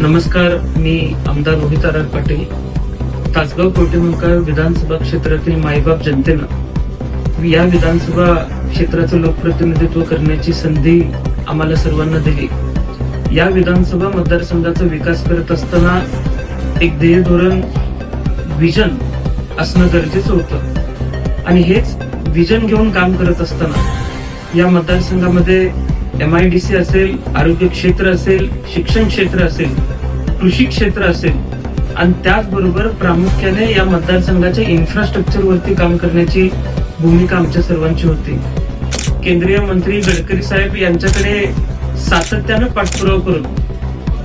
नमस्कार मी आमदार रोहित पाटील. तासगाव कोटेमंकाळ विधानसभा क्षेत्रातील मायबाप जनतेनं या विधानसभा क्षेत्राचं लोकप्रतिनिधित्व करण्याची संधी आम्हाला सर्वांना दिली. या विधानसभा मतदारसंघाचा विकास करत असताना एक ध्येय धोरण विजन असणं गरजेचं होतं. आणि हेच विजन घेऊन काम करत असताना या मतदारसंघामध्ये एम आय डी सी असेल आरोग्य क्षेत्र असेल शिक्षण क्षेत्र असेल कृषी क्षेत्र असेल आणि त्याचबरोबर प्रामुख्याने या मतदारसंघाच्या इन्फ्रास्ट्रक्चर वरती काम करण्याची भूमिका आमच्या सर्वांची होती. केंद्रीय मंत्री गडकरी साहेब यांच्याकडे सातत्यानं पाठपुरावा करून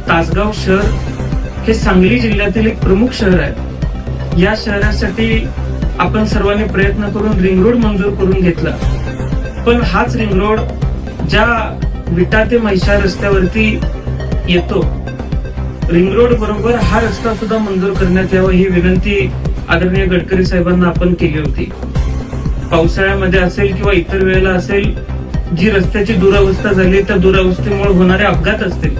तासगाव शहर हे सांगली जिल्ह्यातील एक प्रमुख शहर आहे. या शहरासाठी आपण सर्वांनी प्रयत्न करून रिंग रोड मंजूर करून घेतला. पण हाच रिंग रोड ज्या विटा ते म्हैसाळ रस्त्यावरती येतो. रिंग रोड बरोबर हा रस्ता सुद्धा मंजूर करण्यात यावा ही विनंती आदरणीय गडकरी साहेबांना आपण केली होती. पावसाळ्यामध्ये असेल किंवा इतर वेळेला असेल जी रस्त्याची दुरावस्था झाली त्या दुरावस्थेमुळे होणारे अपघात असतील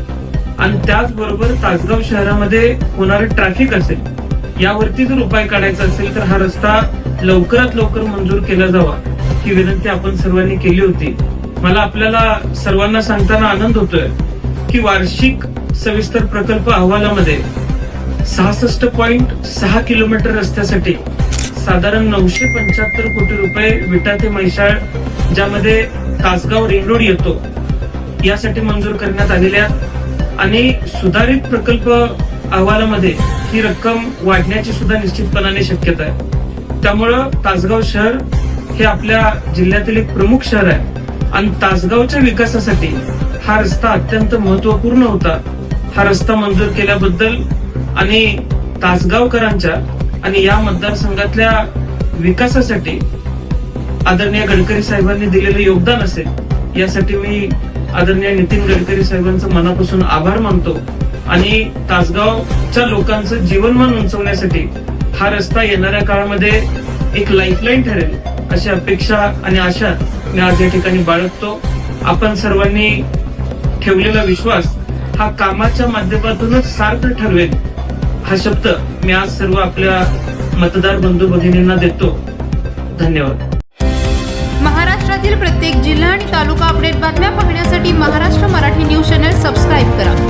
आणि त्याचबरोबर तासगाव शहरामध्ये होणारे ट्रॅफिक असेल यावरती जर उपाय काढायचा असेल तर हा रस्ता लवकरात लवकर मंजूर केला जावा ही विनंती आपण सर्वांनी केली होती. मला आपल्याला सर्वांना सांगताना आनंद होतोय की वार्षिक सविस्तर प्रकल्प अहवालामध्ये सहासष्ट पॉईंट सहा किलोमीटर रस्त्यासाठी साधारण नऊशे पंच्याहत्तर कोटी रुपये विटा ते म्हैसाळ ज्यामध्ये तासगाव रिंग रोड येतो यासाठी मंजूर करण्यात आलेल्या आणि सुधारित प्रकल्प अहवालामध्ये ही रक्कम वाढण्याची सुद्धा निश्चितपणाने शक्यता आहे. त्यामुळं तासगाव शहर हे आपल्या जिल्ह्यातील एक प्रमुख शहर आहे. आणि तासगावच्या विकासासाठी हा रस्ता अत्यंत महत्त्वपूर्ण होता. हा रस्ता मंजूर केल्याबद्दल आणि तासगावकरांच्या आणि या मतदारसंघातल्या विकासासाठी आदरणीय गडकरी साहेबांनी दिलेलं योगदान असेल यासाठी मी आदरणीय नितीन गडकरी साहेबांचं मनापासून आभार मानतो. आणि तासगावच्या लोकांचं जीवनमान उंचवण्यासाठी हा रस्ता येणाऱ्या काळामध्ये एक लाईफलाईन ठरेल अशी अपेक्षा आणि आशा मी आज या ठिकाणी बाळगतो. आपण सर्वांनी ठेवलेला विश्वास हा कामाच्या माध्यमातूनच सार्थ ठरवेल हा शब्द मी आज सर्व आपल्या मतदार बंधू भगिनींना देतो. धन्यवाद. महाराष्ट्रातील प्रत्येक जिल्हा आणि तालुका अपडेट बातम्या पाहण्यासाठी Maharashtra Marathi news channel subscribe करा.